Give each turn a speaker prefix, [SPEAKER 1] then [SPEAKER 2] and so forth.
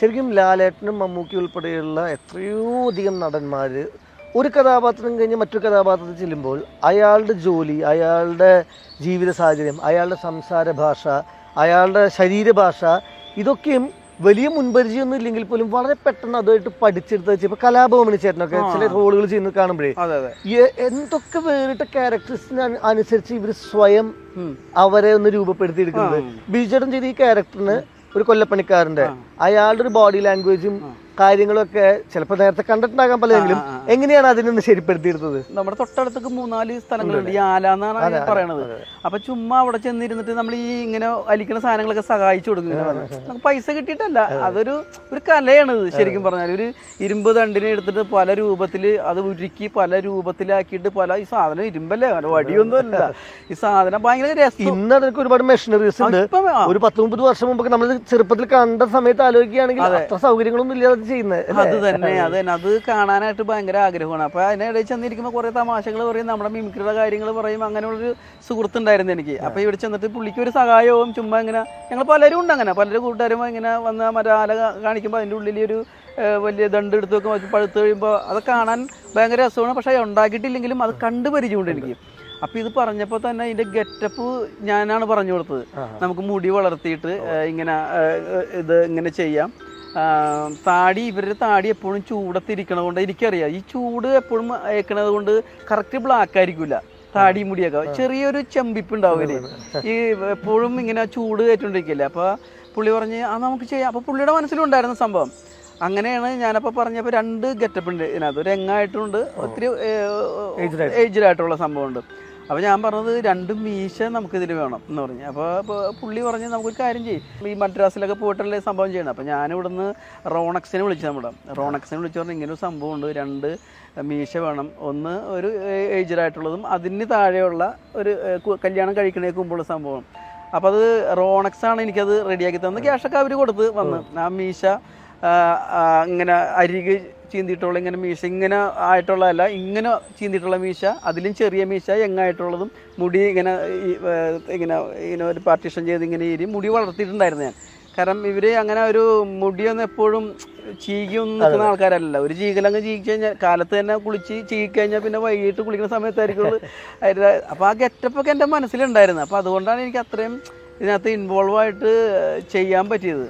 [SPEAKER 1] ശരിക്കും ലാലേട്ടനും മമ്മൂക്കി ഉൾപ്പെടെയുള്ള എത്രയോ അധികം നടന്മാർ ഒരു കഥാപാത്രം കഴിഞ്ഞ് മറ്റൊരു കഥാപാത്രത്തിൽ ചെല്ലുമ്പോൾ അയാളുടെ ജോലി അയാളുടെ ജീവിത സാഹചര്യം അയാളുടെ സംസാര ഭാഷ അയാളുടെ ശരീരഭാഷ ഇതൊക്കെയും വലിയ മുൻപരിചയമൊന്നും ഇല്ലെങ്കിൽ പോലും വളരെ പെട്ടെന്ന് അതുമായിട്ട് പഠിച്ചെടുത്ത് വെച്ച് ഇപ്പൊ കലാഭവമണി ചേട്ടനൊക്കെ ചില റോളുകൾ ചെയ്യുന്ന കാണുമ്പോഴേ എന്തൊക്കെ വേറിട്ട ക്യാരക്ടേഴ്സിന് അനുസരിച്ച് ഇവർ സ്വയം അവരെ ഒന്ന് രൂപപ്പെടുത്തിയെടുക്കുന്നത്. ബിജുചേട്ടൻ ചെയ്ത ഈ ക്യാരക്ടറിന് ഒരു കൊല്ലപ്പണിക്കാരന്റെ അയാളുടെ ഒരു ബോഡി ലാംഗ്വേജും കാര്യങ്ങളും ഒക്കെ ചിലപ്പോൾ നേരത്തെ കണ്ടിട്ടുണ്ടാകാൻ പലതെങ്കിലും എങ്ങനെയാണ് അതിനൊന്ന് ശരിപ്പെടുത്തിയിരുന്നത്?
[SPEAKER 2] നമ്മുടെ തൊട്ടടുത്തൊക്കെ മൂന്നാൽ സ്ഥലങ്ങളുണ്ട്. ഈ ആല എന്നാണ് പറയണത്. അപ്പൊ ചുമ്മാ അവിടെ ചെന്നിരുന്നിട്ട് നമ്മൾ ഈ ഇങ്ങനെ അലിക്കുന്ന സാധനങ്ങളൊക്കെ സഹായിച്ചു കൊടുക്കുന്നു നമുക്ക് പൈസ കിട്ടിയിട്ടല്ല. അതൊരു ഒരു കലയാണ് ഇത് ശരിക്കും പറഞ്ഞാൽ ഒരു ഇരുമ്പ് തണ്ടിനെ എടുത്തിട്ട് പല രൂപത്തിൽ അത് ഉരുക്കി പല രൂപത്തിലാക്കിയിട്ട് പല ഈ സാധനം ഇരുമ്പല്ലേ? വടിയൊന്നും അല്ല ഈ സാധനം ഭയങ്കര രസം.
[SPEAKER 1] ഇന്ന് അതൊക്കെ ഒരുപാട് മെഷീനറീസ് ഉണ്ട്. ഒരു പത്ത് മുപ്പത് വർഷം മുമ്പ് നമ്മൾ ചെറുപ്പത്തിൽ കണ്ട സമയത്ത് ആലോചിക്കുകയാണെങ്കിൽ അത്ര സൗകര്യങ്ങളൊന്നും ഇല്ലാതെ ചെയ്യുന്നത്
[SPEAKER 2] അത് തന്നെ അത്. തന്നെ. അത് കാണാനായിട്ട് ഭയങ്കര ആഗ്രഹമാണ്. അപ്പൊ അതിനിടയിൽ ചെന്നിരിക്കുമ്പോൾ കുറെ തമാശകൾ പറയും നമ്മുടെ മിമിക്രിയുടെ കാര്യങ്ങൾ പറയും അങ്ങനെയുള്ളൊരു സുഹൃത്തുണ്ടായിരുന്നു എനിക്ക്. അപ്പൊ ഇവിടെ ചെന്നിട്ട് പുള്ളിക്ക് ഒരു സഹായവും ചുമ്മാ ഇങ്ങനെ ഞങ്ങൾ പലരും ഉണ്ട് അങ്ങനെ. പലരും കൂട്ടുകാരും ഇങ്ങനെ വന്ന് മറ്റേ ആല കാണിക്കുമ്പോൾ അതിന്റെ ഉള്ളിൽ ഒരു വലിയ ദണ്ട് എടുത്ത് വെക്കുമ്പോൾ പഴുത്ത് കഴിയുമ്പോൾ അത് കാണാൻ ഭയങ്കര രസമാണ്. പക്ഷേ ഉണ്ടാക്കിയിട്ടില്ലെങ്കിലും അത് കണ്ട് പരിചയമുണ്ട് എനിക്ക്. അപ്പൊ ഇത് പറഞ്ഞപ്പോൾ തന്നെ ഇതിന്റെ ഗെറ്റപ്പ് ഞാനാണ് പറഞ്ഞു കൊടുത്തത്. നമുക്ക് മുടി വളർത്തിയിട്ട് ഇങ്ങനെ ഇത് ഇങ്ങനെ ചെയ്യാം. താടി ഇവരുടെ താടി എപ്പോഴും ചൂടത്തിരിക്കണത് കൊണ്ട് എനിക്കറിയാം. ഈ ചൂട് എപ്പോഴും ഏക്കണത് കൊണ്ട് കറക്റ്റ് ബ്ലാക്ക് ആയിരിക്കില്ല താടി മുടിയൊക്കെ. ചെറിയൊരു ചെമ്പിപ്പ് ഉണ്ടാവില്ല ഈ എപ്പോഴും ഇങ്ങനെ ചൂട് കയറ്റുകൊണ്ടിരിക്കില്ലേ അപ്പൊ പുള്ളി പറഞ്ഞ് ആ നമുക്ക് ചെയ്യാം. അപ്പൊ പുള്ളിയുടെ മനസ്സിലുണ്ടായിരുന്ന സംഭവം. അങ്ങനെയാണ് ഞാനപ്പോൾ പറഞ്ഞപ്പോൾ രണ്ട് ഗെറ്റപ്പ് ഉണ്ട് ഇതിനകത്ത്. ഒരു എങ്ങായിട്ടുണ്ട് ഒത്തിരി ഏജ്ഡ് ആയിട്ടുള്ള സംഭവമുണ്ട്. അപ്പോൾ ഞാൻ പറഞ്ഞത് രണ്ടും മീശ നമുക്കിതിൽ വേണം എന്ന് പറഞ്ഞു. അപ്പോൾ പുള്ളി പറഞ്ഞ് നമുക്കൊരു കാര്യം ചെയ്യും. ഈ മദ്രാസിലൊക്കെ പോയിട്ടല്ലേ സംഭവം ചെയ്യണം. അപ്പോൾ ഞാനിവിടുന്ന് റോണക്സിനെ വിളിച്ചു നമ്മുടെ റോണക്സിനെ വിളിച്ചു പറഞ്ഞാൽ ഇങ്ങനെ ഒരു സംഭവം ഉണ്ട്. രണ്ട് മീശ വേണം. ഒന്ന് ഒരു ഏജ്ഡ് ആയിട്ടുള്ളതും അതിന് താഴെയുള്ള ഒരു കല്യാണം കഴിക്കണേക്ക് മുമ്പുള്ള സംഭവം. അപ്പോൾ അത് റോണക്സ് ആണ് എനിക്കത് റെഡിയാക്കി തന്നത്. ക്യാഷൊക്കെ അവർ കൊടുത്ത് വന്ന്. ആ മീശ ഇങ്ങനെ അരികെ ചീന്തിയിട്ടുള്ള ഇങ്ങനെ മീശ ഇങ്ങനെ ആയിട്ടുള്ളതല്ല ഇങ്ങനെ ചീന്തിയിട്ടുള്ള മീശ അതിലും ചെറിയ മീശ എങ്ങായിട്ടുള്ളതും മുടി ഇങ്ങനെ ഇങ്ങനെ ഇങ്ങനെ ഒരു പാർട്ടീഷൻ ചെയ്ത് ഇങ്ങനെ ഇരി മുടി വളർത്തിയിട്ടുണ്ടായിരുന്നു ഞാൻ. കാരണം ഇവർ അങ്ങനെ ഒരു മുടിയൊന്നും എപ്പോഴും ചീകിയൊന്നും നിൽക്കുന്ന ആൾക്കാരല്ല ഒരു ചീകലങ്ങ് ചീകിച്ച് കഴിഞ്ഞാൽ കാലത്ത് തന്നെ കുളിച്ച് ചീകി കഴിഞ്ഞാൽ പിന്നെ വൈകിട്ട് കുളിക്കുന്ന സമയത്തായിരിക്കും അതിന്റെ അപ്പോൾ ആ ഗെറ്റപ്പൊക്കെ എന്റെ മനസ്സിലുണ്ടായിരുന്നു. അപ്പോൾ അതുകൊണ്ടാണ് എനിക്ക് അത്രയും ഇതിനകത്ത് ഇൻവോൾവ് ആയിട്ട് ചെയ്യാൻ പറ്റിയത്.